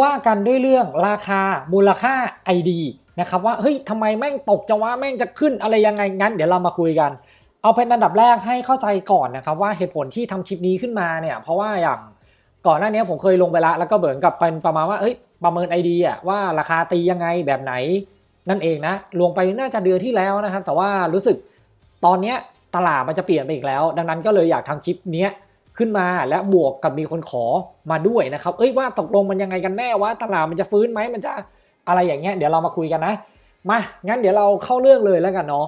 ว่ากันด้วยเรื่องราคามูลค่า ID นะครับว่าเฮ้ยทำไมแม่งตกจะว่าแม่งจะขึ้นอะไรยังไงงั้น เดี๋ยวเรามาคุยกัน เอาเป็นอันดับแรกให้เข้าใจก่อนนะครับว่าเหตุผลที่ทำคลิปนี้ขึ้นมาเนี่ยเพราะว่าอย่างก่อนหน้านี้ผมเคยลงไปล้วแล้วก็เหมือนกับเป็นประมาณว่าเฮ้ยประเมิน ID อะว่าราคาตียังไงแบบไหนนั่นเองนะลงไปน่าจะเดือนที่แล้วนะครับ แต่ว่ารู้สึกตอนเนี้ยตลาดมันจะเปลี่ยนไปอีกแล้ว ดังนั้นก็เลยอยากทำคลิปเนี้ย ขึ้นมาและบวกกับมีคนขอมาด้วยนะครับ เอ้ยว่าตกลงมันยังไงกันแน่ว่าตลาดมันจะฟื้นไหมมันจะอะไรอย่างเงี้ยเดี๋ยวเรามาคุยกันนะ มางั้นเดี๋ยวเราเข้าเรื่องเลยแล้วกันเนาะ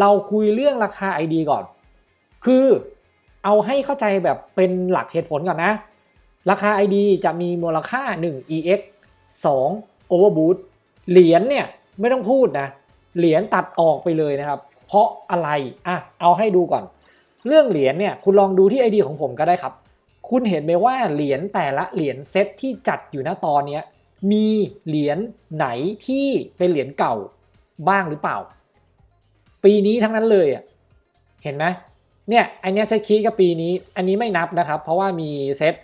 เราคุยเรื่องราคา ID ก่อน คือเอาให้เข้าใจแบบเป็นหลักเหตุผลก่อนนะ ราคา ID จะมีมูลค่า 1 EX 2 Overboot เหรียญเนี่ยไม่ต้องพูดนะ เหรียญตัดออกไปเลยนะครับ เพราะอะไรอะเอาให้ดูก่อน เรื่องเหรียญเนี่ยคุณลองดูที่ ID ของผมก็ได้ครับ คุณเห็นไหมว่าเหรียญแต่ละเหรียญเซตที่จัดอยู่ณตอนนี้มีเหรียญไหนที่เป็นเหรียญเก่าบ้างหรือเปล่า ปีนี้ทั้งนั้นเลยอะเห็นไหมเนี่ยอันนี้เซตคีกับปีนี้อันนี้ไม่นับนะครับ เพราะว่ามีเซต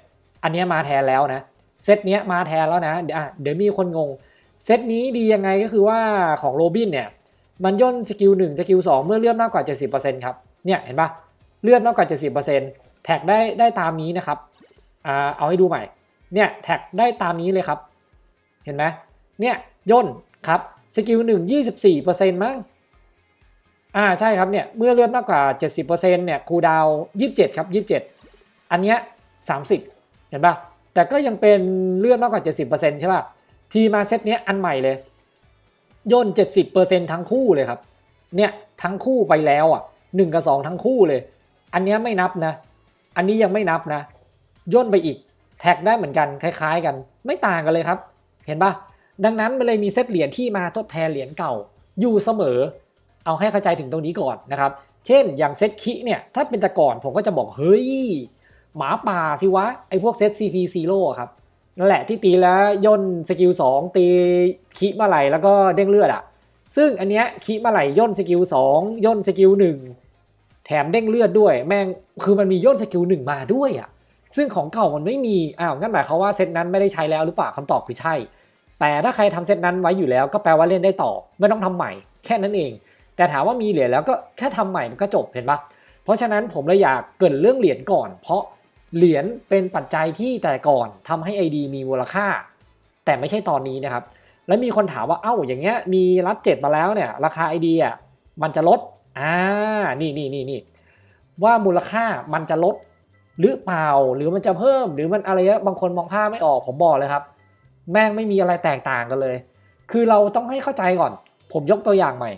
อันนี้มาแทนแล้วนะเซตเนี้ยมาแทนแล้วนะเดี๋ยวเดี๋ยวมีคนงงเซตนี้ดียังไงก็คือว่าของโรบินเนี่ยมันย่นสกิล1สกิล2เมื่อเลื่อนมากกว่า 70%ครับเนี่ยเห็นปะ เลื่อนมากกว่า 70%แท็กได้ได้ตามนี้นะครับอ่าเอาให้ดูใหม่ เนี่ยแท็กได้ตามนี้เลยครับ เห็นไหมเนี่ยย่นครับสกิล1 24%มั้งอ่าใช่ครับเนี่ยเมื่อเลื่อนมากกว่า 70%เนี่ยคูดาว27ครับ27อันเนี้ย30เห็นปะแต่ก็ยังเป็นเลื่อนมากกว่า 70%ใช่ปะทีมาเซตเนี้ยอันใหม่เลยย่น70%ทั้งคู่เลยครับเนี่ยทั้งคู่ไปแล้วอะ1กับ 2 ทั้งคู่เลย อันนี้ไม่นับนะ อันนี้ยังไม่นับนะ ย่นไปอีก แท็กได้เหมือนกันคล้าย ๆ กัน ไม่ต่างกันเลยครับ เห็นปะดังนั้นมันเลยมีเซตเหรียญที่มาทดแทนเหรียญเก่าอยู่เสมอ เอาให้เข้าใจถึงตรงนี้ก่อนนะครับ เช่น อย่างเซตคิเนี่ย ถ้าเป็นแต่ก่อนผมก็จะบอก เฮ้ย หมาป่าสิวะ ไอพวกเซต CP Zero อะครับ นั่นแหละที่ตีแล้วย่นสกิล2 ตีคิมาไหลแล้วก็เด้งเลือดอะซึ่งอันเนี้ยคิมาไหลย่นสกิล2ย่นสกิล1 มเด้งเลือดด้วย แม่งคือมันมีย่นสกิล1มาด้วยอะซึ่งของเก่ามันไม่มีอ้าวงั้นหมายความว่าเซตนั้นไม่ได้ใช้แล้วหรือเปล่าคำตอบคือใช่ แต่ถ้าใครทำเซตนั้นไว้อยู่แล้วก็แปลว่าเล่นได้ต่อ ไม่ต้องทำใหม่ แค่นั้นเอง แต่ถามว่ามีเหรียญแล้วก็แค่ทำใหม่มันก็จบเห็นปะเพราะฉะนั้นผมเลยอยากเกินเรื่องเหรียญก่อน เพราะเหรียญเป็นปัจจัยที่แต่ก่อนทำให้ ID มีมูลค่า แต่ไม่ใช่ตอนนี้นะครับ แล้วมีคนถามว่าเอ้าอย่างเงี้ยมีรัดเจ็ดมาแล้วเนี่ยราคา ID อะมันจะลด อ่านี่นี่นี่นี่ว่ามูลค่ามันจะลดหรือเปล่าหรือมันจะเพิ่มหรือมันอะไรเงี้ยบางคนมองภาพไม่ออกผมบอกเลยครับ แม่งไม่มีอะไรแตกต่างกันเลย คือเราต้องให้เข้าใจก่อน ผมยกตัวอย่างใหม่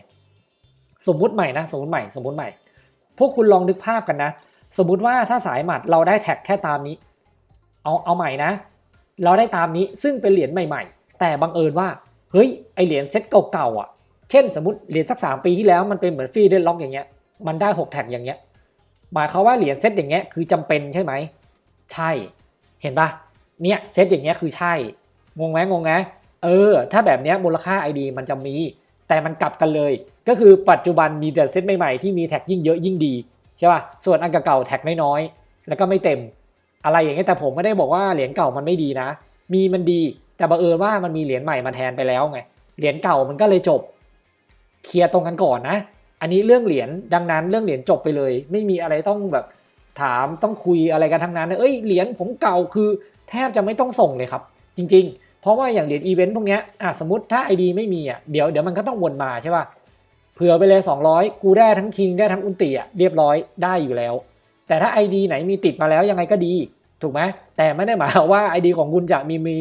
สมมุติใหม่นะสมมติใหม่ สมมติใหม่ พวกคุณลองนึกภาพกันนะ สมมุติว่าถ้าสายหมัดเราได้แท็กแค่ตามนี้ เอาเอาใหม่นะ เราได้ตามนี้ซึ่งเป็นเหรียญใหม่ ๆ แต่บังเอิญว่าเฮ้ยไอเหรียญเซ็ตเก่าๆอะ ช่นสมมติเหรียญสักสามปีที่แล้วมันเป็นเหมือนฟรีเดนล็อกอย่างเงี้ยมันได้หกแท็กอย่างเงี้ยหมายความว่าเหรียญเซตอย่างเงี้ยคือจำเป็นใช่ไหม ใช่เห็นปะเนี่ยเซตอย่างเงี้ยคือใช่งงไหมงงไหมเออ ถ้าแบบเนี้ยมูลค่า ID มันจะมี แต่มันกลับกันเลย ก็คือปัจจุบันมีแต่เซตใหม่ๆที่มีแท็กยิ่งเยอะยิ่งดีใช่ป่ะส่วนอันเก่าๆแท็กน้อยๆแล้วก็ไม่เต็ม อะไรอย่างเงี้ยแต่ผมไม่ได้บอกว่าเหรียญเก่ามันไม่ดีนะ มีมันดีแต่บังเอิญว่ามันมีเหรียญใหม่มาแทนไปแล้วไงเหรียญเก่ามันก็เลยจบ เคลียร์ตรงกันก่อนนะ อันนี้เรื่องเหรียญดังนั้นเรื่องเหรียญจบไปเลย ไม่มีอะไรต้องแบบถามต้องคุยอะไรกันทั้งนั้นเอ้ยเหรียญผมเก่าคือ แทบจะไม่ต้องส่งเลยครับ จริง ๆ เพราะว่าอย่างเหรียญอีเวนต์พวกเนี้ยอะสมมติถ้า ID ไม่มีอะเดี๋ยวเดี๋ยวมันก็ต้องวนมาใช่ป่ะเผื่อไปเลย 200 กูได้ทั้งคิงได้ทั้งอุนติอะเรียบร้อยได้อยู่แล้ว แต่ถ้า ID ไหนมีติดมาแล้วยังไงก็ดี ถูกไหมแต่ไม่ได้หมายความว่า ID ของคุณจะมีมี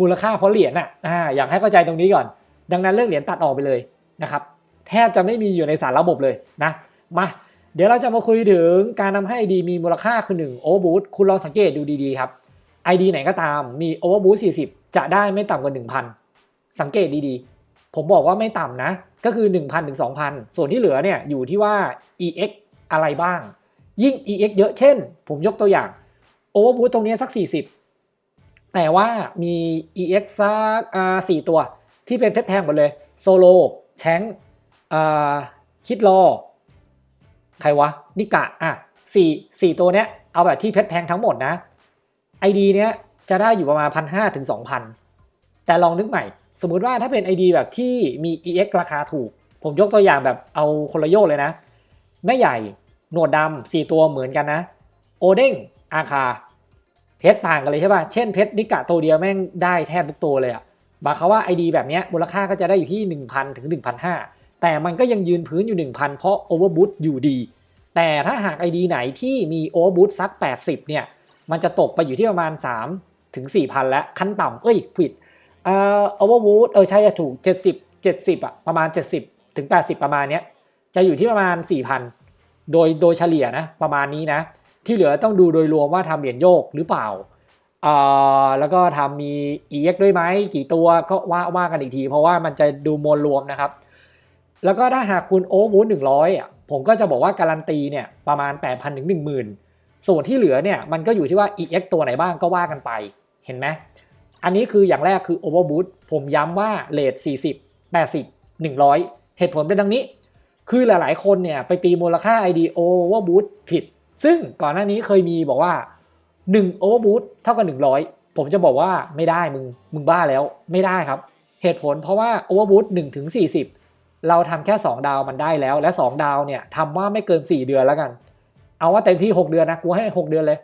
มูลค่าเพราะเหรียญอะอ่าอยากให้เข้าใจตรงนี้ก่อน ดังนั้นเรื่องเหรียญตัดออกไปเลย นะครับแทบจะไม่มีอยู่ในสารระบบเลยนะมาเดี๋ยวเราจะมาคุยถึงการทำให้ ID มีมูลค่าคือ1 Overboost คุณลองสังเกตดูดีๆครับ ID ไหนก็ตามมี Overboost 40 จะได้ไม่ต่ำกว่า 1,000 สังเกตดีๆ ผมบอกว่าไม่ต่ำนะ ก็คือ 1,000ถึง2,000 ส่วนที่เหลือเนี่ยอยู่ที่ว่า EX อะไรบ้าง ยิ่ง EX เยอะเช่น ผมยกตัวอย่าง Overboost ตรงนี้สัก 40 แต่ว่ามี EX สักอ่า4ตัวที่เป็นเพชรแทงหมดเลยโซโล แชงคิดรอใครวะ นิกะ อะสี่สี่ตัวเนี้ย เอาแบบที่เพชรแพงทั้งหมดนะ ID เนี้ยจะได้อยู่ประมาณพันห้าถึงสองพันแต่ลองนึกใหม่ สมมุติว่าถ้าเป็น ID แบบที่มี EX ราคาถูก ผมยกตัวอย่างแบบเอาคนละโยกเลยนะ แม่ใหญ่ หนวดดำสี่ตัวเหมือนกันนะ โอเด้งอาคา เพชรต่างกันเลยใช่ป่ะ เช่นเพชรนิกะตัวเดียวแม่งได้แทบทุกตัวเลยอะ บาเขาว่า ID แบบนี้มูลค่าก็จะได้อยู่ที่ 1,000 ถึง 1,500 แต่มันก็ยังยืนพื้นอยู่ 1,000 เพราะ Overboot อยู่ดี แต่ถ้าหาก ID ไหนที่มี Overboot สัก 80 เนี่ย มันจะตกไปอยู่ที่ประมาณ 3 ถึง 4,000 แล้วขั้นต่ำเอ้ยผิดเอ่อ Overboot เออใช่จะถูก 70 70อะประมาณ 70 ถึง 80 ประมาณเนี้ยจะอยู่ที่ประมาณ 4,000 โดยโดยเฉลี่ยนะประมาณนี้นะที่เหลือต้องดูโดยรวมว่าทำเหรียญโยกหรือเปล่า อ่าแล้วก็ทำมี EX ด้วยไหมกี่ตัวก็ว่าว่ากันอีกที เพราะว่ามันจะดูมวลรวมนะครับ แล้วก็ถ้าหากคุณโอเวอร์บูทหนึ่งร้อยอะผมก็จะบอกว่าการันตีเนี่ยประมาณ 8,000ถึง10,000 ส่วนที่เหลือเนี่ยมันก็อยู่ที่ว่า EX ตัวไหนบ้างก็ว่ากันไปเห็นไหมอันนี้คืออย่างแรกคือ Overboot ผมย้ำว่าเลท40 80 100 เหตุผลเป็นดังนี้ คือหลายๆ คนเนี่ยไปตีมูลค่า ID Overboot ผิด ซึ่งก่อนหน้านี้เคยมีบอกว่า 1 Overboot เท่ากับ 100 ผมจะบอกว่าไม่ได้มึงมึงบ้าแล้วไม่ได้ครับ เหตุผลเพราะว่า Overboot 1ถึง40 เราทำแค่ 2 ดาวมันได้แล้ว และ 2 ดาวเนี่ยทำว่าไม่เกิน 4 เดือนแล้วกัน เอาว่าเต็มที่ 6 เดือนนะกูให้ 6 เดือนเลย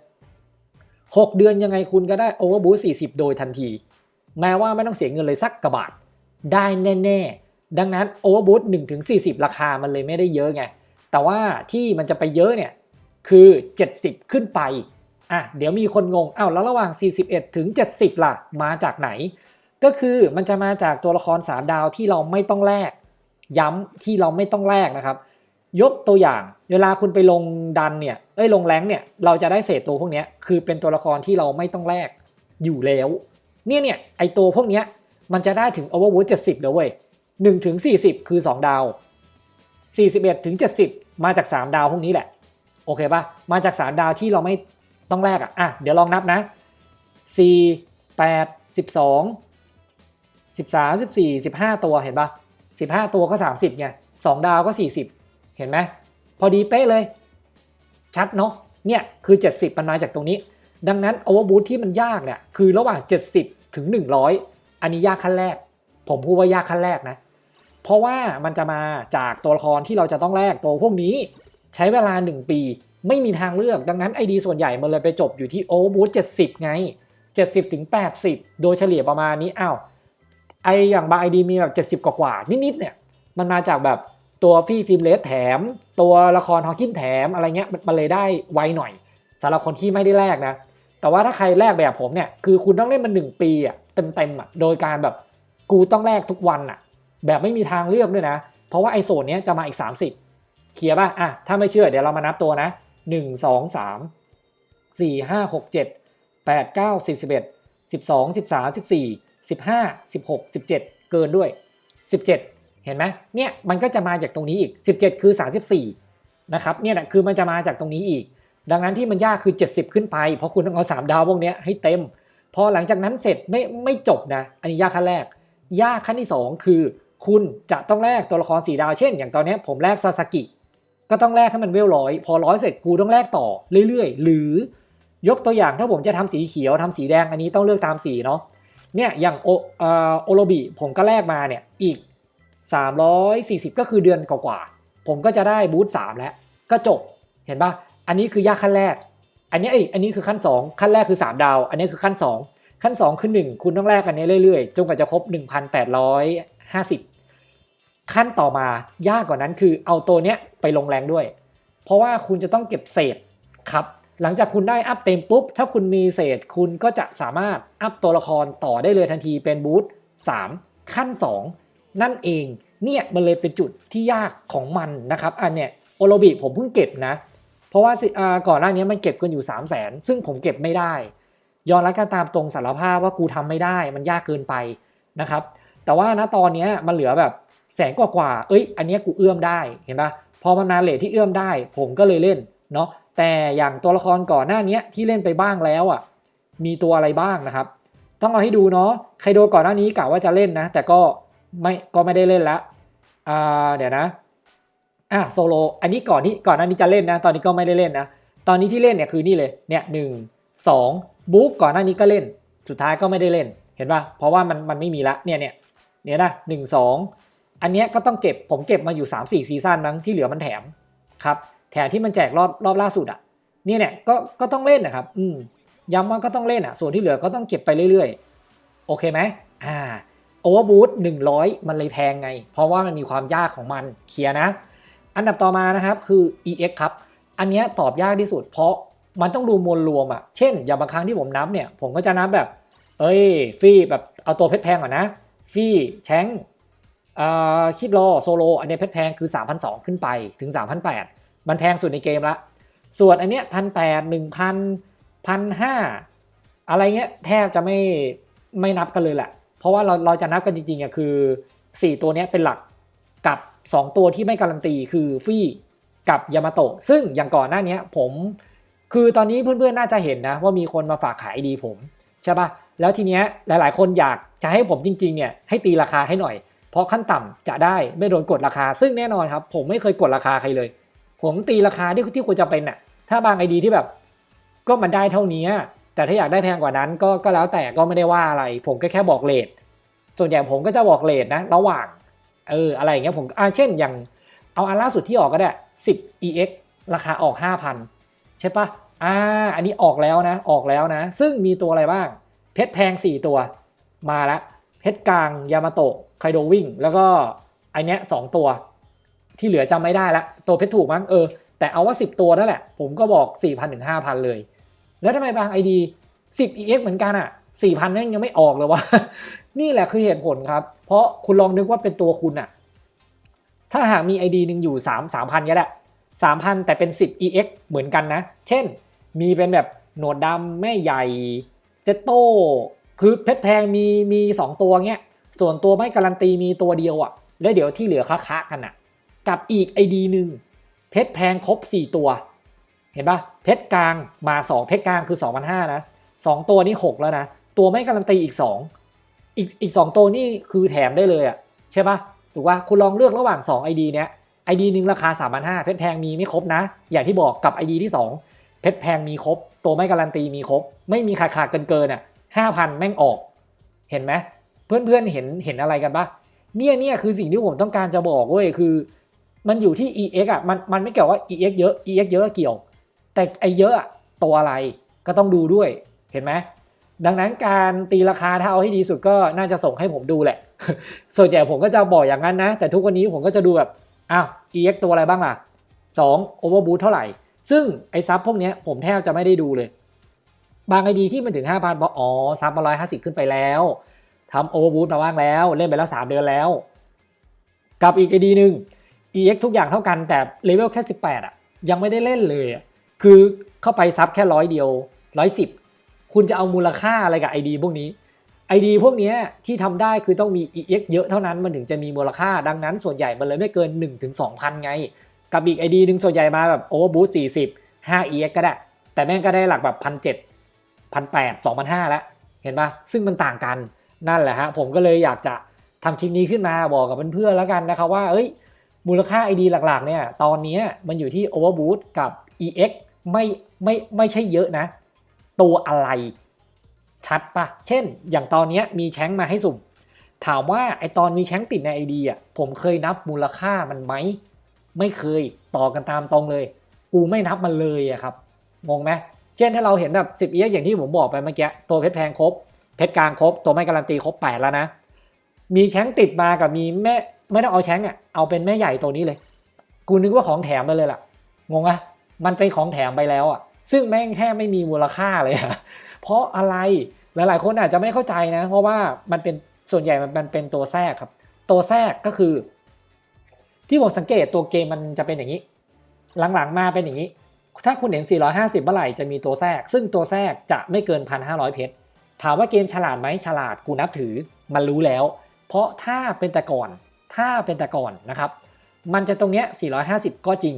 6 เดือนยังไงคุณก็ได้ Overboot 40 โดยทันที แม้ว่าไม่ต้องเสียเงินเลยสักกระบาทได้แน่ๆ ดังนั้น Overboot 1ถึง40 ราคามันเลยไม่ได้เยอะไงแต่ว่าที่มันจะไปเยอะเนี่ยคือ 70 ขึ้นไป อะเดี๋ยวมีคนงงอ้าวแล้วระหว่าง 41 ถึง 70 ล่ะ มาจากไหน ก็คือมันจะมาจากตัวละคร3ดาวที่เราไม่ต้องแลกย้ำที่เราไม่ต้องแลกนะครับ ยกตัวอย่าง เวลาคุณไปลงดันเนี่ยเอ้ยลงแรงเนี่ยเราจะได้เศษตัวพวกนี้คือเป็นตัวละครที่เราไม่ต้องแลกอยู่แล้ว เนี่ยเนี่ยไอตัวพวกนี้มันจะได้ถึง Overwood 70แล้วเว้ย1ถึง40 คือ 2 ดาว 41ถึง70 มาจาก 3 ดาวพวกนี้แหละ โอเคปะมาจาก 3 ดาวที่เราไม่ ต้องแลกอะอะ เดี๋ยวลองนับนะ 4 8 12 13 14 15 ตัวเห็นปะ15 ตัวก็ 30ไง2ดาวก็ 40 เห็นไหมพอดีเป๊ะเลย ชัดเนาะเนี่ยคือ 70 มันมาจากตรงนี้ ดังนั้น Overboot ที่มันยากเนี่ยคือระหว่าง 70 ถึง 100 อันนี้ยากขั้นแรก ผมพูดว่ายากขั้นแรกนะ เพราะว่ามันจะมาจากตัวละครที่เราจะต้องแลกตัวพวกนี้ ใช้เวลา 1 ปี ไม่มีทางเลือกดังนั้น ID ส่วนใหญ่มันเลยไปจบอยู่ที่ Overboot 70ไง70ถึง80โดยเฉลี่ยประมาณนี้อ้าวไออย่างบาง ID มีแบบ70กว่ากว่าๆนิดๆเนี่ยมันมาจากแบบตัวฟรีฟิล์มเลสแถม ตัวละครฮอกกินแถมอะไรเงี้ยมันเลยได้ไวหน่อยสำหรับคนที่ไม่ได้แลกนะ แต่ว่าถ้าใครแลกแบบผมเนี่ยคือคุณต้องเล่นมันหนึ่งปีอะเต็มๆอะโดยการแบบกูต้องแลกทุกวันอะ แบบไม่มีทางเลือกด้วยนะ เพราะว่าไอโซนเนี้ยจะมาอีก 30เคลียร์ป่ะอะถ้าไม่เชื่อเดี๋ยวเรามานับตัวนะ 1 2 3 4 5 6 7 8 9 10 11 12 13 14 15 16 17เกินด้วย17เห็นไหมเนี่ยมันก็จะมาจากตรงนี้อีก17คือ34นะครับเนี่ยแหละคือมันจะมาจากตรงนี้อีก ดังนั้นที่มันยากคือ 70 ขึ้นไป เพราะคุณต้องเอา 3 ดาวพวกนี้ให้เต็ม พอหลังจากนั้นเสร็จไม่ไม่จบนะ อันนี้ยากขั้นแรก ยากขั้นที่ 2 คือ คุณจะต้องแลกตัวละครสีดาวเช่น อย่างตอนนี้ผมแลกซาสกิ ก็ต้องแลกให้มันเวลร้อย พอร้อยเสร็จกูต้องแลกต่อเรื่อยๆ หรือยกตัวอย่างถ้าผมจะทำสีเขียวทำสีแดงอันนี้ต้องเลือกตามสีเนาะเนี่ยอย่างโอเอ่อโอโรบิผมก็แลกมาเนี่ยอีก 340 ก็คือเดือนกว่าๆผมก็จะได้บูท3แล้ว ก็จบเห็นปะอันนี้คือยากขั้นแรก อันนี้เอ้อันนี้คือขั้น 2 ขั้นแรกคือ 3 ดาว อันนี้คือขั้น 2 ขั้น 2 คือ 1 คุณต้องแลกกันนี้เรื่อยๆ จนกว่าจะครบ 1,850 ขั้นต่อมายากกว่านั้นคือเอาตัวเนี้ยไปลงแรงด้วย เพราะว่าคุณจะต้องเก็บเศษครับหลังจากคุณได้อัพเต็มปุ๊บ ถ้าคุณมีเศษคุณก็จะสามารถอัพตัวละครต่อได้เลยทันทีเป็นบูท3ขั้น 2 นั่นเองเนี่ยมันเลยเป็นจุดที่ยากของมันนะครับ อันเนี้ยโอโรบิผมเพิ่งเก็บนะ เพราะว่าก่อนหน้านี้มันเก็บกันอยู่ 3 0 0แสนซึ่งผมเก็บไม่ได้ยอมรับกันตามตรงสารภาพว่ากูทำไม่ได้มันยากเกินไปนะครับ แต่ว่าณตอนเนี้ยมันเหลือแบบ แสนกว่ากว่าเอ้ย อันนี้กูเอื้อมได้เห็นปะพอมันมาเลทที่เอื้อมได้ ผมก็เลยเล่นเนาะแต่อย่างตัวละครก่อนหน้านี้ที่เล่นไปบ้างแล้วอะมีตัวอะไรบ้างนะครับ ต้องเอาให้ดูเนาะใครโดก่อนหน้านี้กะว่าจะเล่นนะ แต่ก็ไม่ก็ไม่ได้เล่นละอ่าเดี๋ยวนะอะโซโลอันนี้ก่อนที่ก่อนหน้านี้จะเล่นนะ ตอนนี้ก็ไม่ได้เล่นนะ ตอนนี้ที่เล่นเนี่ยคือนี่เลยเนี่ยหนึ่งสองบุ๊กก่อนหน้านี้ก็เล่น สุดท้ายก็ไม่ได้เล่นเห็นป่ะเพราะว่ามันมันไม่มีละเนี่ยเนี่ยเนี่ยนะหนึ่งสอง อันนี้ก็ต้องเก็บผมเก็บมาอยู่ 3 4ซีซั่นมั้งที่เหลือมันแถมครับแถมที่มันแจกรอบรอบล่าสุดอะเนี่ยเนี่ยก็ก็ต้องเล่นนะครับ อืมย้ำว่าก็ต้องเล่นอะ ส่วนที่เหลือก็ต้องเก็บไปเรื่อยๆ โอเคไหมอ่าโอเวอร์บูทหนึ่งร้อยมันเลยแพงไง เพราะว่ามันมีความยากของมันเคลียร์นะ อันดับต่อมานะครับคือ EX ครับ อันนี้ตอบยากที่สุด เพราะมันต้องดูมวลรวมอะ เช่น อย่างบางครั้งที่ผมนับเนี่ย ผมก็จะนับแบบ เอ้ยฟรีแบบเอาตัวเพชรแพงก่อนนะฟรีแชง คิดรอโซโลอันนี้เพชรแพงคือ3,200 ขึ้นไปถึง 3,800 มันแพงสุดในเกมละ ส่วนอันเนี้ยพันแปดหนึ่งพันพันห้าอะไรเงี้ยแทบจะไม่ไม่นับกันเลยแหละ เพราะว่าเราเราจะนับกันจริงๆอะคือ 4 ตัวเนี้ยเป็นหลักกับ 2 ตัวที่ไม่การันตีคือฟี่กับยามาโตะซึ่งอย่างก่อนหน้านี้ผม คือตอนนี้เพื่อนๆน่าจะเห็นนะ ว่ามีคนมาฝากขายดีผม ใช่ป่ะ แล้วทีเนี้ยหลายๆ คนอยากจะให้ผมจริงๆเนี่ยให้ตีราคาให้หน่อย เพราะขั้นต่ำจะได้ไม่โดนกดราคา ซึ่งแน่นอนครับ ผมไม่เคยกดราคาใครเลย ผมตีราคาที่ที่ควรจะเป็นน่ะถ้าบางไอดีที่แบบ ก็มันได้เท่านี้ แต่ถ้าอยากได้แพงกว่านั้นก็ก็แล้วแต่ก็ไม่ได้ว่าอะไร ผมก็แค่บอกเลทส่วนใหญ่ผมก็จะบอกเลทนะ ระหว่างเอออะไรอย่างเงี้ยผมอ่าเช่นอย่างเอาอันล่าสุดที่ออกก็ได้10 ex ราคาออก 5,000 ใช่ปะอ่าอันนี้ออกแล้วนะออกแล้วนะ ซึ่งมีตัวอะไรบ้าง เพชรแพง 4 ตัวมาละเพชรกลางยามาโตะ ไคโดวิ่ง แล้วก็ไอเนี้ยสองตัว ที่เหลือจำไม่ได้ละ ตัวเพชรถูกมั้งเออ แต่เอาว่า 10 ตัวนั่นแหละ ผมก็บอก 4,000ถึง5,000 เลย แล้วทำไมบาง ID 10 ex เหมือนกันอะ4,000นั่นยังไม่ออกเลยวะนี่แหละคือเหตุผลครับ เพราะคุณลองนึกว่าเป็นตัวคุณอะถ้าหากมี ID หนึ่งอยู่ 3 3,000ก็ได้3,000 แต่เป็น 10 EX เหมือนกันนะ เช่น มีเป็นแบบหนวดดำแม่ใหญ่เซตโตคือเพชรแพงมีมี 2 ตัวเงี้ย ส่วนตัวไม่การันตีมีตัวเดียวอะแล้วเดี๋ยวที่เหลือค้าๆกันอะกับอีก ID หนึ่งเพชรแพงครบ 4 ตัว เห็นปะเพชรกลางมา 2 เพชรกลางคือ2,500นะ2ตัวนี้ 6 แล้วนะ ตัวไม่การันตีอีก 2 อีกอีกสองตัวนี่คือแถมได้เลยอะใช่ปะถูกว่าคุณลองเลือกระหว่าง 2 ID เนี้ย ID หนึ่งราคา 3 5 0 0เพชรแพงมีไม่ครบนะ อย่างที่บอกกับ ID ที่ 2 เพชรแพงมีครบ ตัวไม่การันตีมีครบ ไม่มีขาดขาดเกินเกินอะห้าพันแม่งออก เห็นไหม เพื่อนๆเห็นเห็นอะไรกันปะเนี่ยเนี่ยคือสิ่งที่ผมต้องการจะบอกเว้ยคือ มันอยู่ที่ EX อะมันมันไม่เกี่ยวว่า EX เยอะ EX เยอะเกี่ยว แต่ไอเยอะอะตัวอะไรก็ต้องดูด้วยเห็นไหมดังนั้นการตีราคาถ้าเอาให้ดีสุดก็น่าจะส่งให้ผมดูแหละ ส่วนใหญ่ผมก็จะบอกอย่างนั้นนะ แต่ทุกวันนี้ผมก็จะดูแบบอ้าว EX ตัวอะไรบ้างล่ะ 2 Overboot เท่าไหร่ ซึ่งไอ้ซับพวกนี้ผมแทบจะไม่ได้ดูเลย บางไอดีที่มันถึง 5,000บอกอ๋อซับมาร้อยห้าสิบขึ้นไปแล้ว ทำ Overboot มาบ้างแล้ว เล่นไปแล้ว 3 เดือนแล้ว กับอีกไอดีหนึ่ง EX ทุกอย่างเท่ากันแต่เลเวลแค่ 18อะยังไม่ได้เล่นเลย คือเข้าไปซับแค่ร้อยเดียวร้อยสิบคุณจะเอามูลค่าอะไรกับ ID พวกนี้ ID พวกนี้ที่ทำได้คือต้องมี EX เยอะเท่านั้นมันถึงจะมีมูลค่าดังนั้นส่วนใหญ่มันเลยไม่เกิน 1-2,000ถึง2,000ไง กับอีก ID หนึ่งส่วนใหญ่มาแบบ Overboot 40 5 EX ก็ได้ แต่แม่งก็ได้หลักแบบ1,700 1,800 2,500แล้วเห็นปะซึ่งมันต่างกัน นั่นแหละฮะผมก็เลยอยากจะทำคลิปนี้ขึ้นมาบอกกับเพื่อนๆแล้วกันนะครับว่าเอ้ยมูลค่า ID หลักๆเนี่ยตอนนี้มันอยู่ที่ Overboot กับ EX ไม่ไม่ไม่ใช่เยอะนะ ตัวอะไรชัดปะเช่น อย่างตอนนี้มีแชงมาให้สุ่ม ถามว่าไอตอนมีแชงติดใน ID อะผมเคยนับมูลค่ามันไหม ไม่เคยต่อกันตามตรงเลย กูไม่นับมันเลยอะครับงงไหมเช่นถ้าเราเห็นแบบ10เอียอย่างที่ผมบอกไปเมื่อกี้ตัวเพชรแพงครบ เพชรกลางครบ ตัวไม่การันตีครบ 8 แล้วนะ มีแชงติดมากับมีแม่ไม่ต้องเอาแชงอะเอาเป็นแม่ใหญ่ตัวนี้เลย กูนึกว่าของแถมไปเลยล่ะ งงอะมันเป็นของแถมไปแล้วอะ ซึ่งแม่งแค่ไม่มีมูลค่าเลยอะเพราะอะไรหลาย ๆ คนอาจจะไม่เข้าใจนะ เพราะว่ามันเป็นส่วนใหญ่มันมันเป็นตัวแทรกครับ ตัวแทรกก็คือ ที่ผมสังเกตตัวเกมมันจะเป็นอย่างนี้ หลัง ๆ มาเป็นอย่างนี้ ถ้าคุณเห็น 450 เมื่อไหร่จะมีตัวแทรก ซึ่งตัวแทรกจะไม่เกิน 1,500 เพชร ถามว่าเกมฉลาดไหมฉลาดกูนับถือมันรู้แล้ว เพราะถ้าเป็นแต่ก่อนถ้าเป็นแต่ก่อนนะครับ มันจะตรงเนี้ย 450 ก็จริง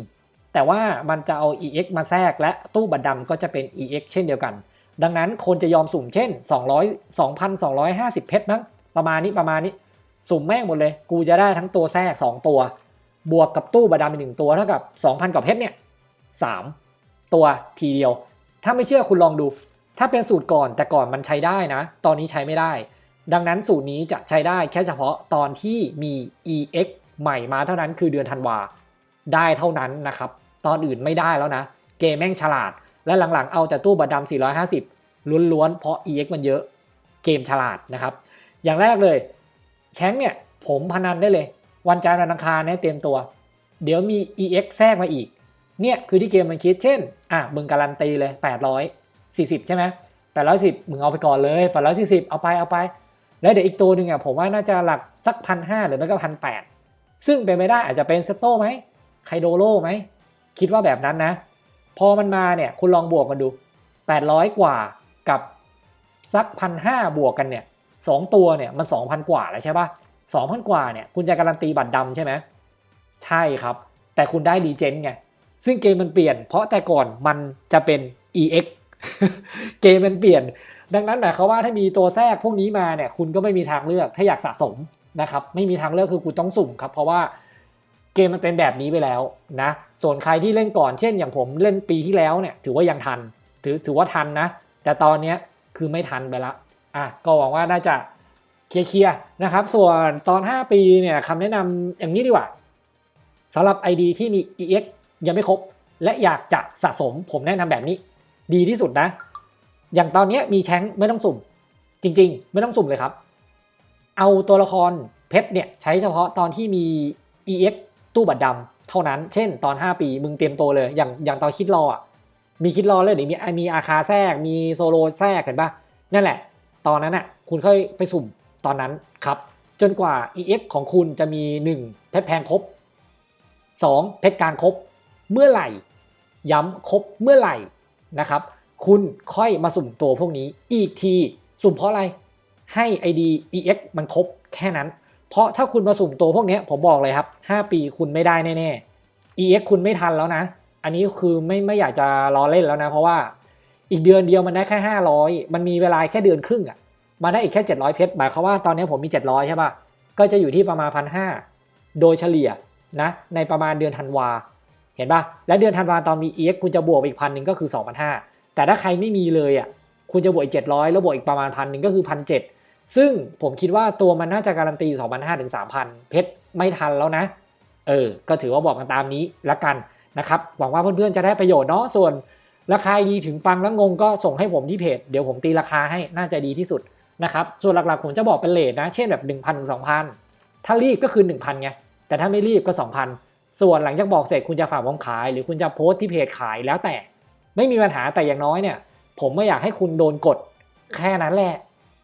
แต่ว่ามันจะเอา EX มาแทรกและตู้บัตรดำก็จะเป็น EX เช่นเดียวกัน ดังนั้นคนจะยอมสุ่มเช่น 200 2,250 เพชรมั้งประมาณนี้ประมาณนี้ สุ่มแม่งหมดเลย กูจะได้ทั้งตัวแทรก 2 ตัว บวกกับตู้บัตรดำอีกหนึ่งตัวเท่ากับ 2,000กับเพชรเนี่ย3ตัวทีเดียว ถ้าไม่เชื่อคุณลองดู ถ้าเป็นสูตรก่อนแต่ก่อนมันใช้ได้นะ ตอนนี้ใช้ไม่ได้ ดังนั้นสูตรนี้จะใช้ได้แค่เฉพาะตอนที่มี EX ใหม่มาเท่านั้นคือเดือนธันวาได้เท่านั้นนะครับ ตอนอื่นไม่ได้แล้วนะ เกมแม่งฉลาด และหลังๆเอาแต่ตู้บัตรดำ450 ล้วนๆ เพราะ EX มันเยอะ เกมฉลาดนะครับ อย่างแรกเลย แชงเนี่ยผมพนันได้เลย วันจันทร์วันอังคารเนี่ยเตรียมตัว เดี๋ยวมี EX แทรกมาอีก เนี่ยคือที่เกมมันคิด เช่น อะมึงการันตีเลย 800 840 ใช่ไหม810มึงเอาไปก่อนเลย840 เอาไปเอาไป แล้วเดี๋ยวอีกตัวหนึ่งอะผมว่าน่าจะหลักสักพันห้าหรือไม่ก็พันแปดซึ่งเป็นไม่ได้อาจจะเป็นเซโต้ไหมไคโดโลไหมคิดว่าแบบนั้นนะ พอมันมาเนี่ยคุณลองบวกกันดู 800 กว่ากับสักพันห้าบวกกันเนี่ยสองตัวเนี่ยมัน 2,000 กว่าแล้วใช่ปะ2,000 กว่าเนี่ยคุณจะการันตีบัตรดำใช่ไหมใช่ครับ แต่คุณได้รีเจนไงซึ่งเกมมันเปลี่ยน เพราะแต่ก่อนมันจะเป็น EX เกมมันเปลี่ยน ดังนั้นหมายความว่าถ้ามีตัวแทรกพวกนี้มาเนี่ยคุณก็ไม่มีทางเลือกถ้าอยากสะสมนะครับไม่มีทางเลือกคือคุณต้องสุ่มครับเพราะว่าเกมมันเป็นแบบนี้ไปแล้วนะส่วนใครที่เล่นก่อนเช่น อย่างผมเล่นปีที่แล้วเนี่ยถือว่ายังทันถือถือว่าทันนะ แต่ตอนเนี้ยคือไม่ทันไปละอะก็หวังว่าน่าจะเคลียร์นะครับ ส่วนตอน 5 ปีเนี่ยคำแนะนำอย่างนี้ดีกว่าสำหรับ ID ที่มี EX ยังไม่ครบ และอยากจะสะสมผมแนะนำแบบนี้ ดีที่สุดนะ อย่างตอนนี้มีแชงไม่ต้องสุ่ม จริง ๆ ไม่ต้องสุ่มเลยครับ เอาตัวละครเพชรเนี่ยใช้เฉพาะตอนที่มี EX ตู้บัตรดำเท่านั้น เช่น ตอน 5 ปีมึงเตรียมตัวเลย อย่างอย่างตอนคิดรออะมีคิดรอเลยเดี๋ยวมีมีอาคาแทรก มีโซโลแทรกเห็นปะนั่นแหละ ตอนนั้นอะคุณค่อยไปสุ่มตอนนั้นครับ จนกว่า EX ของคุณจะมี 1 เพชรแพงครบ 2 เพชรกลางครบ เมื่อไหร่ ย้ำครบเมื่อไหร่ นะครับ คุณค่อยมาสุ่มตัวพวกนี้อีกที สุ่มเพราะอะไร ให้ ID EX มันครบแค่นั้น เพราะถ้าคุณมาสุ่มตัวพวกนี้ผมบอกเลยครับ 5 ปีคุณไม่ได้แน่ๆ EX คุณไม่ทันแล้วนะ อันนี้คือไม่ไม่อยากจะล้อเล่นแล้วนะ เพราะว่าอีกเดือนเดียวมันได้แค่ 500 มันมีเวลาแค่เดือนครึ่งอะ่ะมาได้อีกแค่ 700 เพชรหมายความว่าตอนนี้ผมมี 700 ใช่ปะก็จะอยู่ที่ประมาณพันห้าโดยเฉลี่ยนะในประมาณเดือนธันวา เห็นปะและเดือนธันวาตอนมี EX คุณจะบวกอีกพันหนึ่งก็คือ 2,500 แต่ถ้าใครไม่มีเลยอะคุณจะบวกอีก 700 แล้วบวกอีกประมาณพันหนึ่งก็คือพันเซึ่งผมคิดว่าตัวมันน่าจะการันตีอยู่2,500ถึง3,000 เพชรไม่ทันแล้วนะ เออ ก็ถือว่าบอกกันตามนี้ละกันนะครับ หวังว่าเพื่อนๆจะได้ประโยชน์เนาะส่วนราคาดีถึงฟังแล้วงงก็ส่งให้ผมที่เพจ เดี๋ยวผมตีราคาให้น่าจะดีที่สุดนะครับ ส่วนหลักๆผมจะบอกเป็นเลทนะ เช่นแบบ 1,000ถึง2,000 ถ้ารีบก็คือ 1,000ไงแต่ถ้าไม่รีบก็ 2,000 ส่วนหลังจากบอกเสร็จคุณจะฝากผมขาย หรือคุณจะโพสต์ที่เพจขายแล้วแต่ ไม่มีปัญหาแต่อย่างน้อยเนี่ย ผมไม่อยากให้คุณโดนกดแค่นั้นแหละ